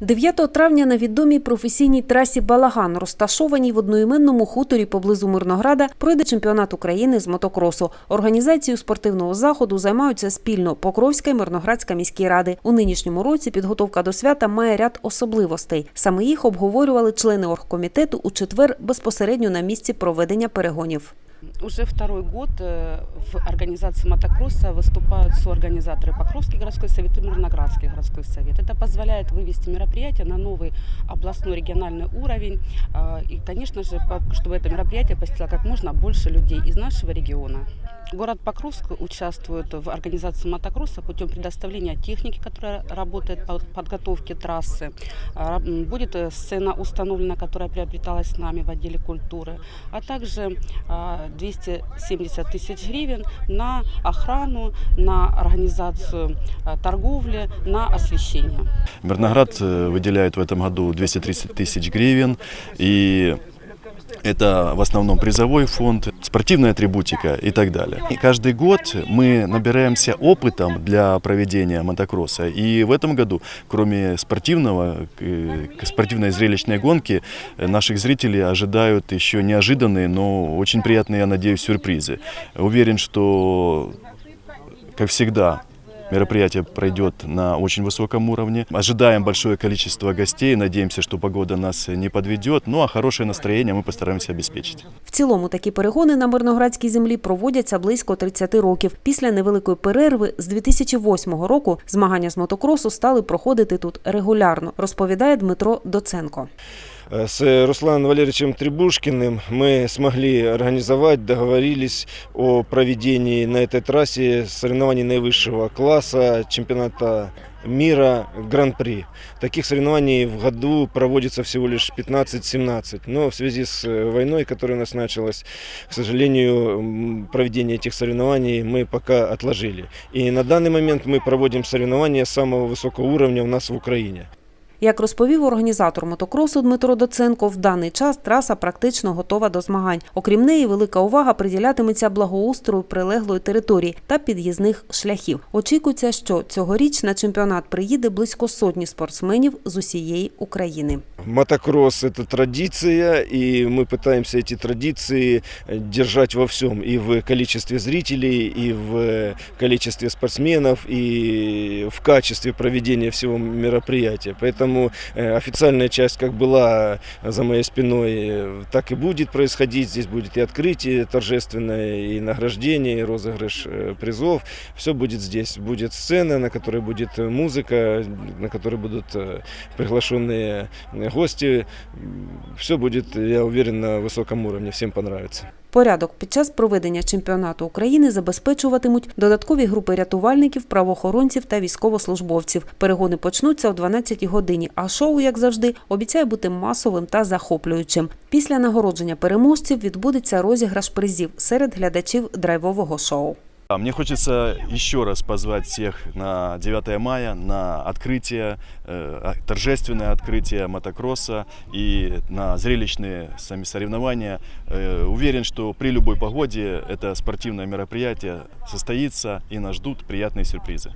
9 травня на відомій професійній трасі Балаган, розташованій в одноіменному хуторі поблизу Мирнограда, пройде чемпіонат України з мотокросу. Організацією спортивного заходу займаються спільно Покровська і Мирноградська міські ради. У нинішньому році підготовка до свята має ряд особливостей. Саме їх обговорювали члени оргкомітету у четвер безпосередньо на місці проведення перегонів. Уже второй год э, в организации мотокросса выступают соорганизаторы Покровский городской совет и Мирноградский городской совет. Это позволяет вывести мероприятие на новый областной региональный уровень. А, И, конечно же, по- чтобы это мероприятие посетило как можно больше людей из нашего региона. Город Покровск участвует в организации мотокросса путем предоставления техники, которая работает по подготовке трассы. А, м, Будет э, сцена установлена, которая приобреталась нами в отделе культуры, а также а, 270 тысяч гривен на охрану, на организацию а, торговли, на освещение. Мирноград э, выделяет в этом году 230 тысяч гривен. И это в основном призовой фонд, спортивная атрибутика и так далее. И каждый год мы набираемся опытом для проведения мотокросса. И в этом году, кроме спортивного, э, к- спортивной зрелищной гонки, э, наших зрителей ожидают еще неожиданные, но очень приятные, я надеюсь, сюрпризы. Уверен, что, как всегда, Мероприятие пройдет на очень высоком уровне. Ожидаем большое количество гостей. Надеемся, что погода нас не подведет. Ну а хорошее настроение мы постараемся обеспечить. В цілому такі перегони на Мирноградській землі проводяться близько 30 років. Після невеликої перерви з 2008 року змагання з мотокросу стали проходити тут регулярно, розповідає Дмитро Доценко. Э, С Русланом Валерьевичем Требушкиным мы смогли организовать, договорились о проведении на этой трассе соревнований наивысшего класса чемпионата мира Гран-при. Таких соревнований в году проводится всего лишь 15-17. Но в связи с э, войной, которая у нас началась, к сожалению, м, проведение этих соревнований мы пока отложили. И на данный момент мы проводим соревнования самого высокого уровня у нас в Украине. Як розповів організатор мотокросу Дмитро Доценко, в даний час траса практично готова до змагань. Окрім неї, велика увага приділятиметься благоустрою прилеглої території та під'їзних шляхів. Очікується, що цьогоріч на чемпіонат приїде близько сотні спортсменів з усієї України. Мотокросс – это традиция, и мы пытаемся эти традиции э, держать во всем. И в количестве зрителей, и в э, количестве спортсменов, и в качестве проведения всего мероприятия. Поэтому э, официальная часть как была за моей спиной, э, так и будет происходить. Здесь будет и открытие торжественное, и награждение, и розыгрыш э, призов. Все будет здесь. Будет сцена, на которой будет э, музыка, на которой будут э, приглашенные э, гости. Все будет, я уверен, на высоком уровне. Всем понравится. Порядок під час проведення чемпіонату України забезпечуватимуть додаткові групи рятувальників, правоохоронців та військовослужбовців. Перегони почнуться о 12 годині, а шоу, як завжди, обіцяє бути масовим та захоплюючим. Після нагородження переможців відбудеться розіграш призів серед глядачів драйвового шоу. А Мне хочется еще раз позвать всех на 9 мая на открытие, э, торжественное открытие мотокросса и на зрелищные сами соревнования. Э, Уверен, что при любой погоде это спортивное мероприятие состоится и нас ждут приятные сюрпризы.